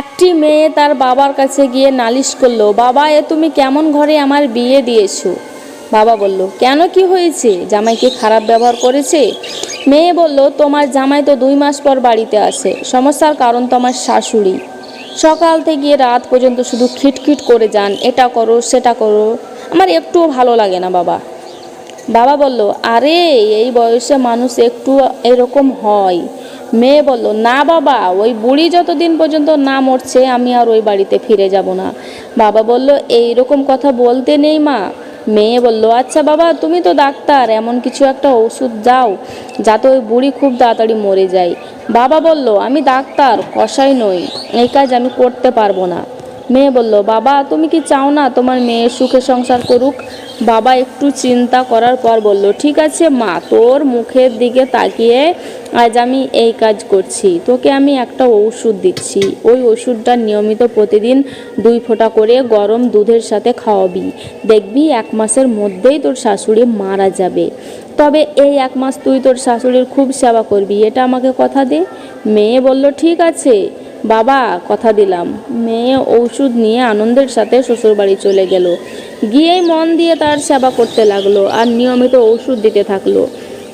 একটি মেয়ে তার বাবার কাছে গিয়ে নালিশ করল, বাবা, এ তুমি কেমন ঘরে আমার বিয়ে দিয়েছ? বাবা বলল, কেন কি হয়েছে? জামাই কি খারাপ ব্যবহার করেছে? মেয়ে বলল, তোমার জামাই তো দুই মাস পর বাড়িতে আসে সমস্যার কারণ তোমার শাশুড়ি। সকাল থেকে রাত পর্যন্ত শুধু খিটখিট করে যান, এটা করো, সেটা করো, আমার একটুও ভালো লাগে না, বাবা। বাবা বলল, আরে, এই বয়সে মানুষ একটু এরকম হয়। মেয়ে বলল, না বাবা, ওই বুড়ি যতদিন পর্যন্ত না মরছে, আমি আর ওই বাড়িতে ফিরে যাব না। বাবা বলল, এই রকম কথা বলতে নেই মা। মেয়ে বলল আচ্ছা বাবা, তুমি তো ডাক্তার, এমন কিছু একটা ওষুধ দাও, যাতে ওই বুড়ি খুব তাড়াতাড়ি মরে যায়। বাবা বলল, আমি ডাক্তার কষাই নই, এই কাজ আমি করতে পারব না। মেয়ে বলল, বাবা, তুমি কি চাও না তোমার মেয়ে সুখে সংসার করুক? বাবা একটু চিন্তা করার পর বলল, ঠিক আছে মা, তোর মুখের দিকে তাকিয়ে আজ আমি এই কাজ করছি। তোকে আমি একটা ওষুধ দিচ্ছি। ওই ওষুধটা নিয়মিত প্রতিদিন দুই ফোঁটা করে গরম দুধের সাথে খাওয়াবি। দেখবি এক মাসের মধ্যেই তোর শাশুড়ি মারা যাবে। তবে এই এক মাস তুই তোর শাশুড়ির খুব সেবা করবি, এটা আমাকে কথা দে। মেয়ে বলল, ঠিক আছে। বাবা, কথা দিলাম। মেয়ে ঔষধ নিয়ে আনন্দের সাথে শ্বশুরবাড়ি চলে গেল। গিয়েই মন দিয়ে তার সেবা করতে লাগল আর নিয়মিত ওষুধ দিতে থাকল।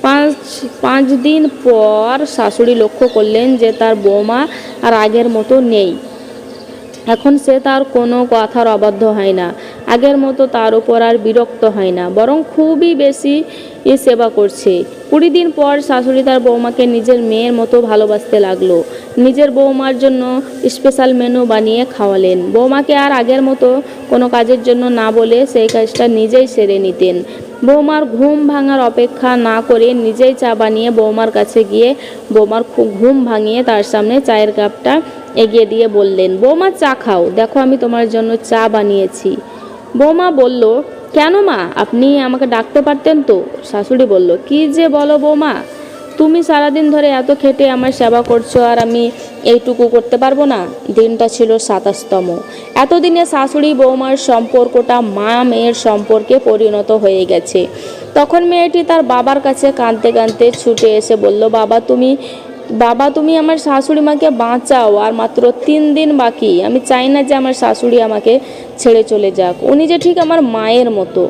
পাঁচ পাঁচ দিন পর শাশুড়ি লক্ষ্য করলেন যে তার বৌমা আর আগের মতো নেই। এখন সে তার কোনো কথার অবাধ্য হয় না। আগের মতো তার উপর আর বিরক্ত হয় না, বরং খুবই বেশি সেবা করছে। কুড়ি দিন পর শাশুড়ি তার বৌমাকে নিজের মেয়ের মতো ভালোবাসতে লাগল। নিজের বৌমার জন্য স্পেশাল মেনু বানিয়ে খাওয়ালেন। বৌমাকে আর আগের মতো কোনো কাজের জন্য না বলে সেই কাজটা নিজেই সেরে নিতেন। বৌমার ঘুম ভাঙার অপেক্ষা না করে নিজেই চা বানিয়ে বৌমার কাছে গিয়ে বৌমার ঘুম ভাঙিয়ে তার সামনে চায়ের কাপটা এগিয়ে দিয়ে বললেন, বৌমা, চা খাও। দেখো আমি তোমার জন্য চা বানিয়েছি। বৌমা বলল, কেন মা? আপনি আমাকে ডাকতে পারতেন তো? শাশুড়ি বলল, কি যে বলো বৌমা? তুমি সারাদিন ধরে এত খেটে আমার সেবা করছ আর আমি এইটুকু করতে পারব না। দিনটা ছিল সাতাশতম। এতদিনে শাশুড়ি বৌমার সম্পর্কটা মা মেয়ের সম্পর্কে পরিণত হয়ে গেছে। তখন মেয়েটি তার বাবার কাছে কাঁদতে কাঁদতে ছুটে এসে বলল, বাবা, তুমি বাবা, তুমি আমার শাশুড়ি মাকে বাঁচাও, আর মাত্র তিন দিন বাকি। আমি চাই না যে আমার শাশুড়ি আমাকে ছেড়ে চলে যাক। উনি যে ঠিক আমার মায়ের মতো।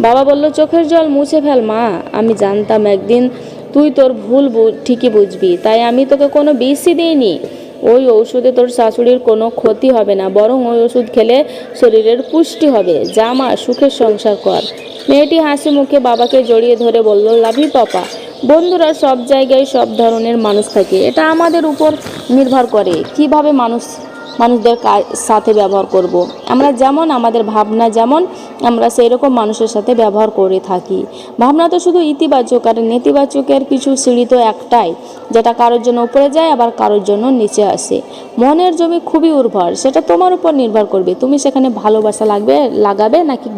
বাবা বলল, চোখের জল মুছে ফেল, মা। আমি জানতাম একদিন তুই তোর ভুল ঠিকই বুঝবি। তাই আমি তোকে কোনো বিষই দিইনি। ওই ঔষধে তোর শাশুড়ির কোনো ক্ষতি হবে না, বরং ওই ওষুধ খেলে শরীরের পুষ্টি হবে। যা মা, সুখের সংসার কর। মেয়েটি হাসি মুখে বাবাকে জড়িয়ে ধরে বলল, লাভি পাপা। বন্ধুরা সব জায়গায় সব ধরনের মানুষ থাকে। এটা আমাদের উপর নির্ভর করে কীভাবে মানুষ, মানুষদের সাথে ব্যবহার করব। আমরা যেমন আমাদের ভাবনা যেমন, আমরা সেই রকম মানুষের সাথে ব্যবহার করে থাকি। ভাবনা তো শুধু ইতিবাচক আর নেতিবাচকের কিছু সিঁড়ি তো একটাই, যেটা কারোর জন্য উপরে যায়, আবার কারোর জন্য নিচে আসে। মনের জমি খুবই উর্বর, সেটা তোমার উপর নির্ভর করবে। তুমি সেখানে ভালোবাসা লাগবে, লাগাবে নাকি